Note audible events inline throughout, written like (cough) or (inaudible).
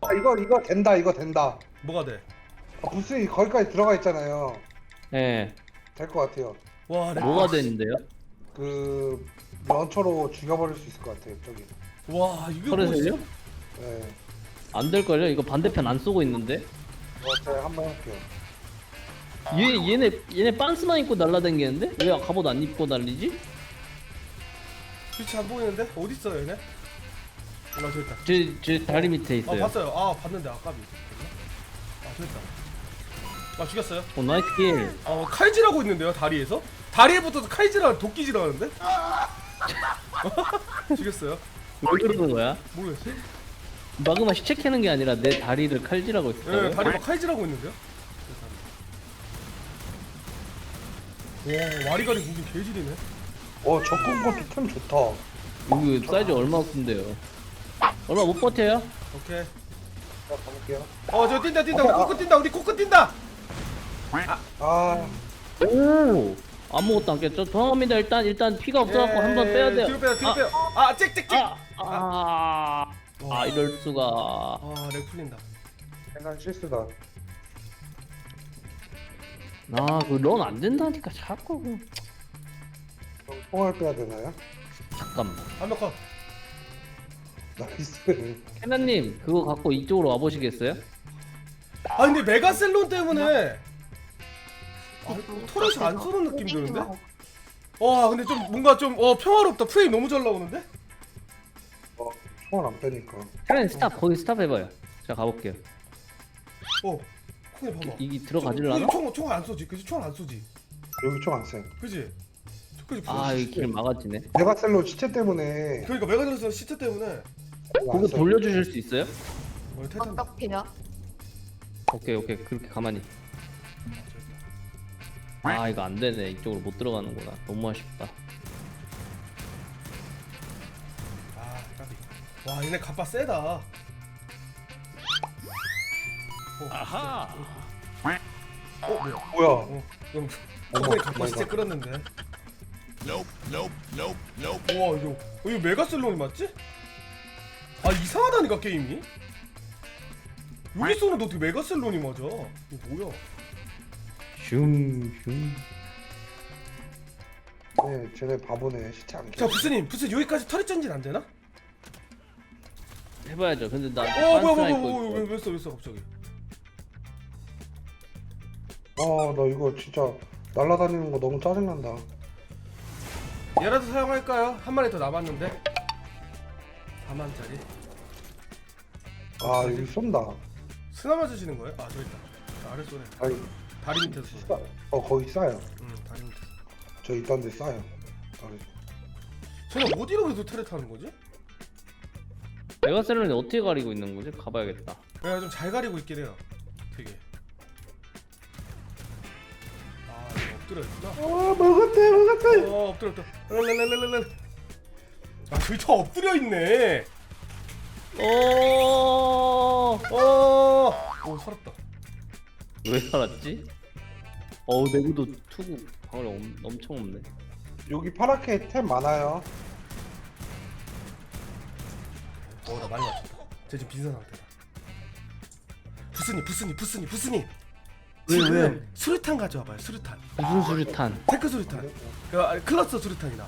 아, 이거 이거 된다 이거 된다. 뭐가 돼? 아, 부스이 거기까지 들어가 있잖아요. 예. 될 것 같아요. 와, 내... 뭐가 되는데요? 그 런처로 죽여버릴 수 있을 것 같아요. 저기. 와, 이거 뭐... 서래설요? 네. 안 될걸요? 이거 반대편 안 쏘고 있는데? 어, 제가 한번 할게요. 얘, 얘네, 얘네 빤스만 입고 날라다니는데? 왜 갑옷 안 입고 날리지? 빛이 안 보이는데? 어디 있어요, 얘네? 올라 저기 있다. 제, 제 다리 밑에 아, 있어요. 봤어요. 아, 봤는데 아까비. 아, 저기 있다. 아, 죽였어요. 오, 나이스 킬. 아, 칼질하고 있는데요, 다리에서? 다리에 붙어서 칼질하는 도끼질 하는데? 죽였어요. 왜 그러는 거야? 모르겠어. 마그마 시체 캐는 게 아니라 내 다리를 칼질하고 예, 있어. 다리 막 칼질하고 있는데요? 와, 와리가리 무기 개질이네. 어, 적군 것도 템 좋다. 이거 사이즈 얼마 큰데요? 얼마 못 버텨요? 오케이. 자, 가볼게요. 어, 저 뛴다, 뛴다. 어, 우리 아. 뛴다, 우리 코코 뛴다! 아, 오! 아무것도 안 깼죠? 도망갑니다. 일단, 일단 피가 없어갖고 한 번 빼야 돼요. 뒤로 빼요, 뒤로 아, 빼요. 아, 짹짹짹! 아, 아, 아, 이럴 수가. 아, 렉 풀린다. 생각 실수다. 아, 그런안 된다니까 자꾸. 그- 그럼 총알 빼야 되나요? 잠깐만. 한명 컷. 나이스. 캐나님, 그거 갖고 이쪽으로 와보시겠어요? 아, 근데 메가셀론 때문에 아, 토렛이 안 쏘는 느낌 드는데? 와, 근데 좀 뭔가 좀 어, 평화롭다. 프레임 너무 잘 나오는데? 어, 총알 안 빼니까. 캐나님 스탑, 거기 스탑 해봐요. 제가 가볼게요. 어, 콩이 봐봐. 이, 이 들어가질라나? 총, 총알 안 쏘지, 그지? 총알 안 쏘지, 여기 총안 써요. 그지? 저까지 아, 이길 막아지네. 메가셀로 시체 때문에 그러니까 메가셀론 시체 때문에 그거 돌려주실 수 있어요? 어. 어떡해요? 오케이, 오케이. 그렇게 가만히. 아, 이거 안 되네. 이쪽으로 못 들어가는구나. 너무 아쉽다. 아, 까비. 와, 얘네 갑바 세다. 어, 아하. 어, 뭐야? 뭐야? 어, 그럼 어머, 저번에 갑바 갓. 끌었는데. 와, 이거 어, 이거 메가셀론이 맞지? 아, 이상하다니까 게임이. 여기 쏘는데 어떻게 메가셀론이 맞아? 이거 뭐야? 슝, 슝. 네, 쟤네 바보네. 시체 안 자, 켜. 부스님, 부스 여기까지 터렛 전진 안 되나? 해봐야죠. 근데 나 어, 뭐야, 뭐야, 뭐야, 입고 왜, 있어. 왜 써, 왜 써, 갑자기? 아, 나 이거 진짜 날아다니는 거 너무 짜증난다. 얘라도 사용할까요? 한 마리 더 남았는데. 4만짜리. 아, 여기 쏜다. 스나 맞으시는 거예요? 아, 저기 있다. 저 아래 쏘네. 아니, 다리 밑에서 쏘네. 싸, 어, 거기 싸요. 응, 다리 밑에서. 저 있던 데 싸요. 아, 쟤는 어디로 계속 터렛 타는 거지? 메가셀론이 어떻게 가리고 있는 거지? 가봐야겠다. 내가 좀 잘 가리고 있긴 해요. 되게. 아, 이거 엎드려 있구나. 아, 먹었대, 먹었대. 어, 엎드렸다. 랄랄랄랄랄. 아, 저기 저 엎드려 있네. 오, 어, 오, 살았다. 왜 살았지? 어우, 내구도 투구 방울 엄, 엄청 없네. 여기 파랗게 템 많아요. 어, 나 많이 맞췄다. 쟤 지금 빈선 상태다. 부스니, 부스니, 부스니, 부스니. 왜, 지금 왜? 수류탄 가져와봐요, 수류탄. 무슨 수류탄? 테크 수류탄. 그 아, 클러스터 수류탄이나.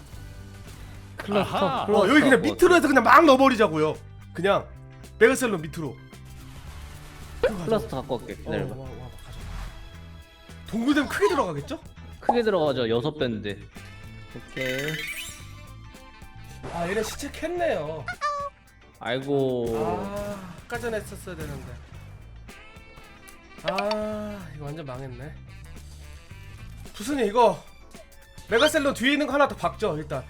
클러스터, 어, 여기 그냥 뭐, 밑으로 해서 그냥 막 넣어버리자고요. 그냥 메가셀론 밑으로. 그거. 클러스터 갖고 갈게. 어, 기다려봐. 와, 와, 와, 가져. 동굴되면 크게 들어가겠죠? 크게 들어가죠. 여섯 배인데. 오케이. 아, 얘네 시체 캤네요. 아이고. 아, 아까 전에 했었어야 되는데. 아, 이거 완전 망했네. 부스님 이거 메가셀론 뒤에 있는 거 하나 더 박죠 일단.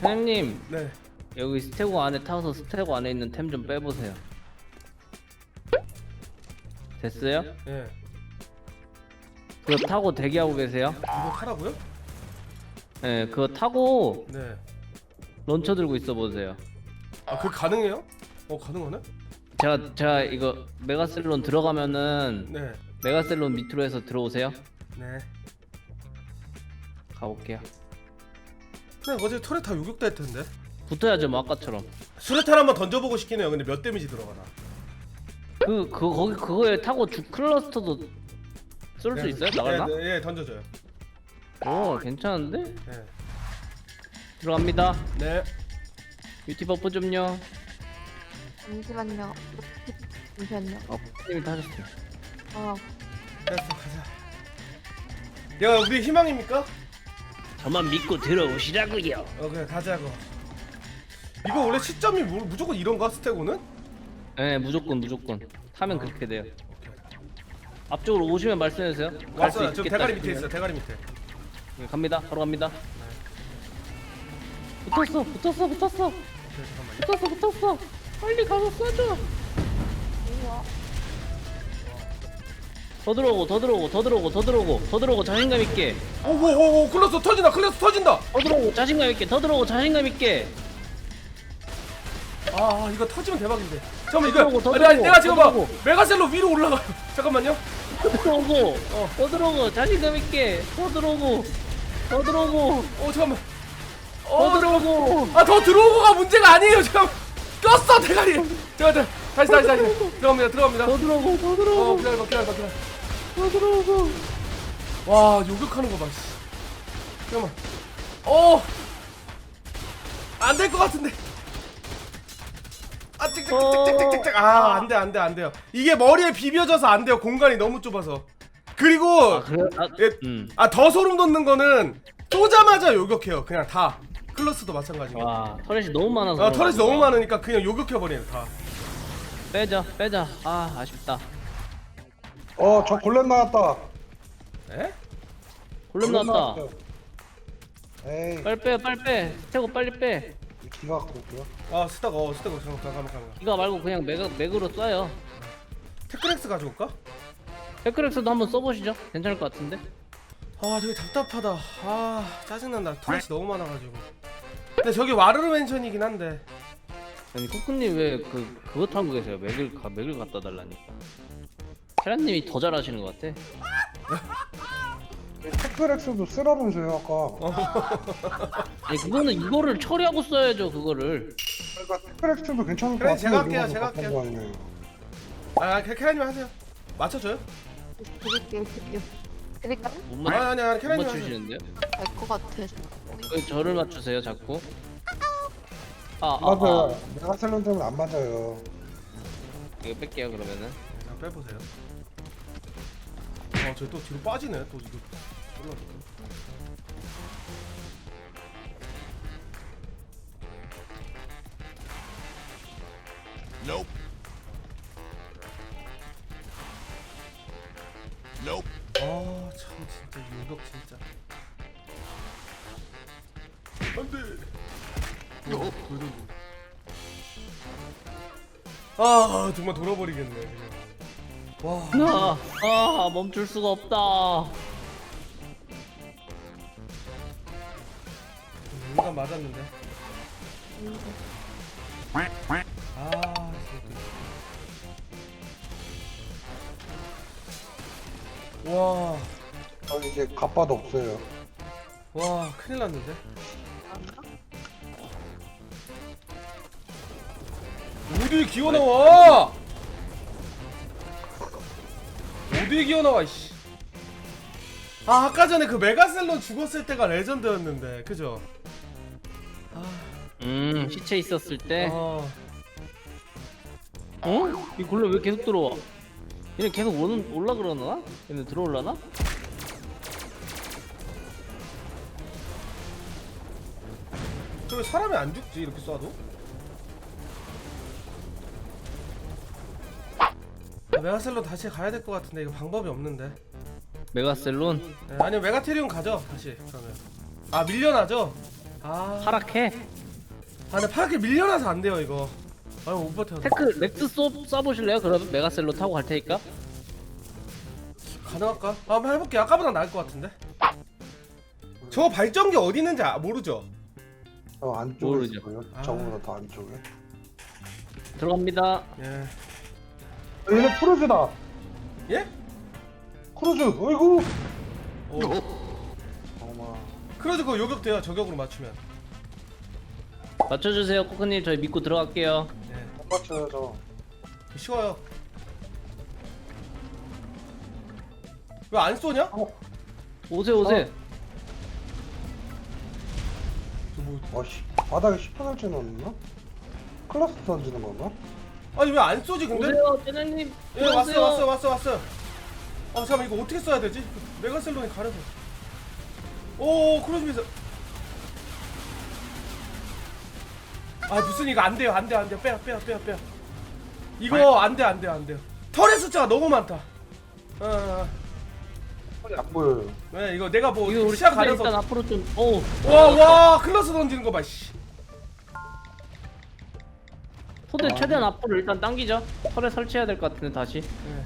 사장님, 네. 여기 스테고 안에 타서 스테고 안에 있는 템 좀 빼보세요. 됐어요? 예. 그거 타고 대기하고 계세요? 이거 타라고요? 네, 그거 타고 네. 런처 들고 있어 보세요. 아, 그게 가능해요? 어, 가능하네? 제가 제가 이거 메가셀론 들어가면은 네. 메가셀론 밑으로 해서 들어오세요. 네. 가볼게요. 근데 어제 털에 다 요격다 했던데. 붙어야죠 뭐 아까처럼 수류탄 한번 던져보고 싶긴 해요 근데 몇 데미지 들어가나 그, 그 거기 그거에 타고 주 클러스터도 쏠 수 있어요? 나갈나? 예, 네, 예 던져줘요 오 괜찮은데? 예. 들어갑니다 네 뷰티 버프 좀요 잠시만요. 잠시만요. 어 님이 타셨어요 어, 됐어 가자 야 우리 희망입니까? 저만 믿고 들어오시라고요. 어 그래 가자고. 이거 원래 시점이 뭐, 무조건 이런가 스테고는? 네 무조건 무조건. 타면 그렇게 돼요. 앞쪽으로 오시면 말씀해 주세요. 갈 수 왔어요. 저 있겠다 대가리 밑에 싶으면. 있어 대가리 밑에. 네, 갑니다. 바로 갑니다. 붙었어 붙었어 붙었어. 오케이, 잠깐만요. 붙었어 붙었어. 빨리 가서 쏴줘 더 들어오고 더 들어오고 더 들어오고 더 들어오고 더 들어오고 자신감 있게. 오오오 오 클러스 터진다 클러스 터진다. 더 들어오고 자신감 있게 더 들어오고 자신감 있게. 아 이거 터지면 대박인데. 잠깐만 더 들어오고, 이거 더 아니, 아니, 들어오고, 내가 지금 더막 들어오고. 메가셀로 위로 올라가요. (laughs) 잠깐만요. 더 들어오고 더 들어오고 자신감 있게 더 들어오고 더 들어오고. 어 잠깐만. 더어 들어오고. 아더 들어오고가 문제가 아니에요 잠깐 꼈어 대가리. 잠깐 다시 다시 다시. 들어갑니다 들어갑니다. 더 들어오고 더 어 들어오고. 기다려봐 기다려봐 기다려 더 들어오고. 와 요격하는 거봐 잠깐만. 어! 안 될 것 같은데. 아 찍찍찍찍찍찍찍 아 안 돼 안 돼 안 돼요. 이게 머리에 비벼져서 안 돼요. 공간이 너무 좁아서. 그리고 아 그래? 아, 예, 음. 아 더 소름 돋는 거는 쏘자마자 요격해요. 그냥 다. 클러스도 마찬가지고. 와 터렛이 너무 많아서 아 그런 터렛이 거야. 너무 많으니까 그냥 요격해 버려요 다. 빼자 빼자. 아 아쉽다 어 저 골렘 나왔다. 에? 골렘 나왔다. 나왔어요. 에이. 빨리 빼 빨리 빼. 태고 빨리 빼. 기가 갖고 올게요. 아 스타가 어 스타가 잠깐 잠깐만 잠깐만. 이거 말고 그냥 맥, 맥으로 쏴요. 테크렉스 가져올까? 헤크렉스도 한번 써보시죠. 괜찮을 것 같은데. 아 되게 답답하다. 아 짜증난다. 터렛이 너무 많아가지고. 근데 저기 와르르 맨션이긴 한데. 아니 쿠쿠님 왜 그 그거 타고 계세요? 맥을 가, 맥을 갖다 달라니까 테라님이 더 잘하시는 것 같아 테크렉스도 쓰라면서요 아까 아니 그거는 이거를 처리하고 써야죠 그거를 그러니까 테크렉스도 괜찮을 것 그래, 같은데 제가 할게요, 제가 할게요. 아 캐- 캐라님 하세요 맞춰줘요? 드릴게요, 드릴게요. 드릴까요? 못, 아니 맞, 아니 아니 못 캐라님 하세요 맞추시는데요? 될것 같아서. 왜 저를 맞추세요 자꾸 아, 아, 맞아요 아. 메가셀론 때문에 안 맞아요 이거 뺄게요 그러면은 자 빼보세요 아저 또 뒤로 빠지네 또 이거. 올라가네. 아참 진짜 이 요격 진짜. 안돼. 아 정말 돌아버리겠네 그냥 와. 아, 아 멈출 수가 없다. 인간 맞았는데? 아 진짜. 와, 저 이제 갑바도 없어요. 와 큰일 났는데? 어디 기어 나와 어디 기어 나와 이씨 아 아까 전에 그 메가셀론 죽었을 때가 레전드였는데 그죠 음 시체 있었을 때아 어? 이 골렘 왜 계속 들어와 얘는 계속 오는, 올라 그러나? 얘는 들어올라나? 저왜 사람이 안 죽지 이렇게 쏴도? 메가셀로 다시 가야 될 것 같은데 이거 방법이 없는데. 메가셀론? 네, 아니면 메가테리온 가죠 다시 그러면. 아 밀려나죠? 아, 하락해 아 근데 파랗게 밀려나서 안 돼요 이거. 아유 못 버텨서 테크 렉스 쏘, 쏴보실래요? 그러면 메가셀로 타고 갈 테니까. 가능할까? 아, 한번 해볼게 아까보다 나을 것 같은데. 저 발전기 어디 있는지 아, 모르죠? 저 안쪽에 모르죠. 있어요. 아. 저거보다 더 안쪽에. 들어갑니다. 예 얘네 크루즈다 예? 크루즈 어이구 오. 어마 크루즈 그거 요격돼요 저격으로 맞추면 맞춰주세요 코크님 저희 믿고 들어갈게요 네. 못 맞춰야죠. 쉬워요. 왜 안 쏘냐? 오세요 오세요 저 뭐, 어씨 바닥에 10분을 찌놨나? 클라스 던지는 건가? 아니 왜 안 쏘지 근데? 오세요 쟤네님 예 왔어 왔어 왔어 왔어. 아 잠깐 이거 어떻게 써야 되지? 메가셀론이 가려서. 오 크로스미스. 아 무슨 이거 안 돼요 안 돼요 안 돼요 빼요 빼요 빼요 빼요. 이거 안돼안돼안 돼요. 털의 숫자가 너무 많다. 어, 어, 빨리 안 보여요. 네 이거 내가 뭐 이거 우리 시야 일단 가려서. 앞으로 좀 어우 와와 클라스 던지는 거 봐. 씨. 토대 최대한 앞으로 일단 당기죠. 털에 설치해야 될 것 같은데 다시. 네.